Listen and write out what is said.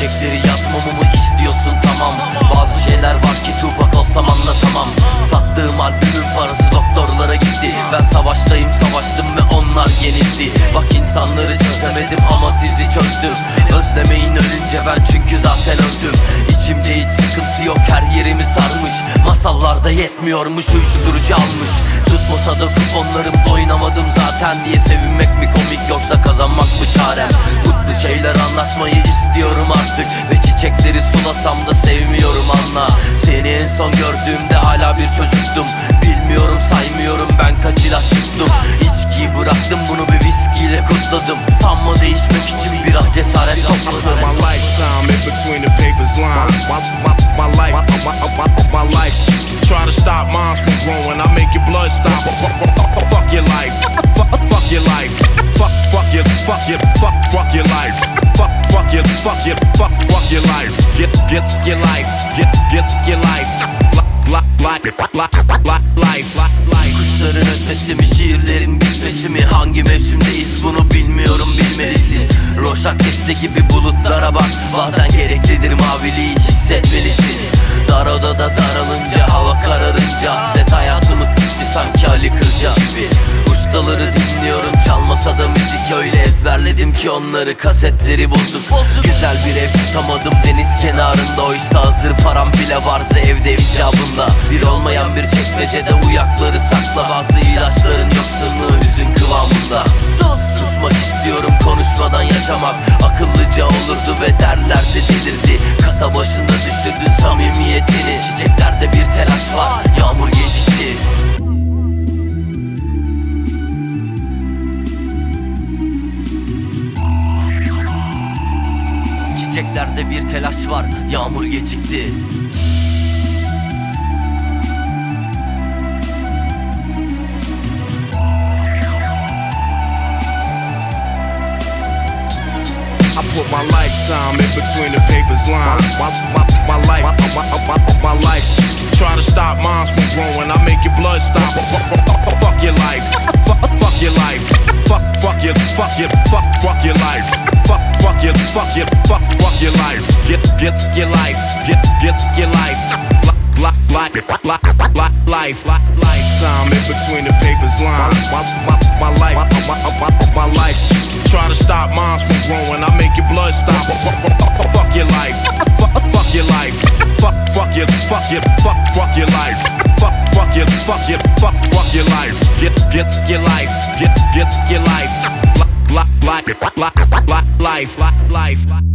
Gerçekleri yazmamı istiyorsun? Tamam. Bazı şeyler var ki Tupac olsam anlatamam. Sattığım albümün parası doktorlara gitti. Ben savaştayım savaştım ve onlar yenildi. Bak insanları çözemedim ama sizi çözdüm. Özlemeyin ölünce ben çünkü zaten öldüm. İçimde hiç sıkıntı yok her yerimi sarmış. Masallarda yetmiyormuş uyuşturucu almış. Tutmasa da kuponlarım oynamadım zaten diye Bilmiyorum saymıyorum ben kaç ilaç tuttum İçkiyi bıraktım bunu bir viskiyle kutladım Sanma değişmek için biraz cesaret put my topladım lifetime in between the papers lines. My, my, my life, my, my, my, my life. Try to stop minds from growing. I make your blood stop. Fuck your life. Fuck, fuck your life. Fuck, fuck your, fuck your, fuck, fuck your life. Fuck, fuck your, fuck your, fuck, fuck your life. Get, get your life. Get, get your life. Kuşların ötmesi mi şiirlerin bitmesi mi? Hangi mevsimdeyiz? Bunu bilmiyorum bilmelisin. Roşakes'te gibi bulutlara bak. Bazen gereklidir maviliği hissetmelisin. Dar odada daralınca hava kararınca. Hasret hayatımı gitti sanki Ali Kırca gibi. Ustaları dinliyorum çalmasa da müzik. Öyle ezberledim ki onları kasetleri bozuk. Güzel bir ev tutamadım kenarında Oysa hazır param bile vardı evde icabında. Bir olmayan bir çekmecede uyakları sakla. Bazı ilaçların yoksunluğu hüzün kıvamında. Susmak istiyorum konuşmadan yaşamak. Akıllıca olurdu ve derlerdi delirdi. Kasa başında düşürdün samimiyetini Çiçeklerde bir telaş var Yağmur gecikti I put my lifetime in between the papers lines. My, my, my life, my, my, my, my life. Try to stop minds from growing. I make your blood stop. Fuck your life. Fuck, fuck your life. Fuck, fuck your, fuck your, fuck, fuck your life. Fuck, fuck your, fuck your, fuck, fuck your life. Get, get your life. Get, get your life. Life, life, life, life, life, lifetime in between the papers lines. My, my, my life, my, my, my, life. Try to stop minds from growing. I make your blood stop. Fuck your life. Fuck, fuck your life. Fuck, fuck your, fuck your, fuck, fuck your life. Fuck, fuck your, fuck your, fuck, fuck your life. Get, get your life. Get, get your. Life, life, life, life, life, life.